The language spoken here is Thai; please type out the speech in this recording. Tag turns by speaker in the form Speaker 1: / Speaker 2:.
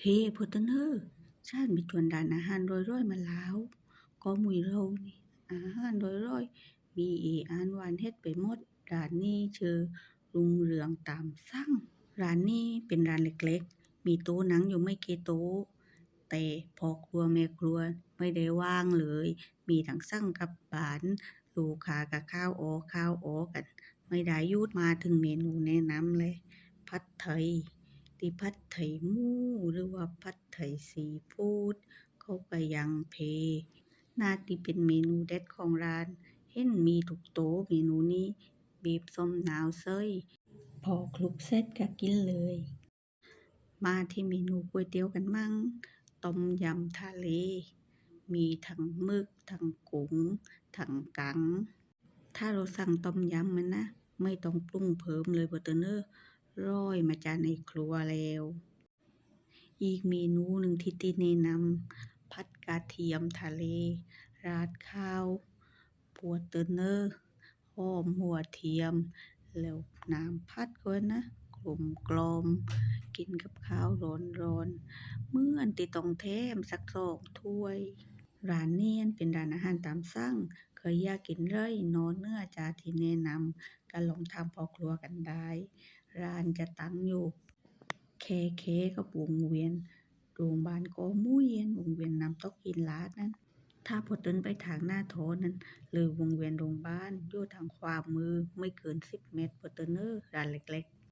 Speaker 1: เฮ้พอเตอร์เนอร์ฉันมีชวนร้านอาหารร่อยๆมาแล้ว ก็มุยเรานี่อาหารร่อยๆมีเออานวานเฮ็ดไปหมดร้านนี้ชื่อลุงเรืองตามสั่งร้านนี้เป็นร้านเล็กๆ มีโต๊ะนั่งอยู่ไม่กี่โต๊ะแต่พอครัวแม่ครัวไม่ได้ว่างเลย มีทั้งสั่งกับบานลูกค้าก็ข้าวอ๋อข้าวอ๋อกัน ไม่ได้ยุดมาถึงเมนูแนะนำเลย ผัดไทย ที่ผัดไทยหมูหรือว่าผัดไทยซีฟู้ดเข้าไปยังเพน่าที่เป็นเมนูเด็ดของร้าน เห็นมีทุกโต๊ะเมนูนี้บีบส้มนาวเซยพอคลุกเสร็จก็กินเลย มาที่เมนูก๋วยเตี๋ยวกันมั่ง ต้มยำทะเล มีทั้งมึก ทั้งกุ้ง ทั้งกัง ถ้าเราสั่งต้มยำมันนะ ไม่ต้องปรุงเพิ่มเลยเบอร์เตอร์เนอร์ ร้อยมาจากในครัวแล้ว อีกเมนูหนึ่งที่ติแนะนำผัดกระเทียมทะเล ราดข้าวปัวเตอร์เนอร์หอมหัวเทียม แล้วน้ำผัดก็นะกลมกลมกินกับข้าวร้อนๆเมื่อนที่ต้องแถมสักสองถ้วย ร้านนี้เป็นร้านอาหารตามสั่ง เคยอยากกินเลยนอกเนื้อจาที่แนะนำก็ลองถามพ่อครัวกันได้ ร้านจะตั้งอยู่แคเคกับวงเวียนโรงพยาบาลก็มุ้ยอั่นวงเวียนน้ำตกหินลาดนั้น ถ้าพอเดินไปทางหน้าโถนั้นเลยวงเวียนโรงพยาบาลอยู่ทางขวามือไม่เกินสิบเมตรพอเตอร์เนอร์ร้านเล็กๆ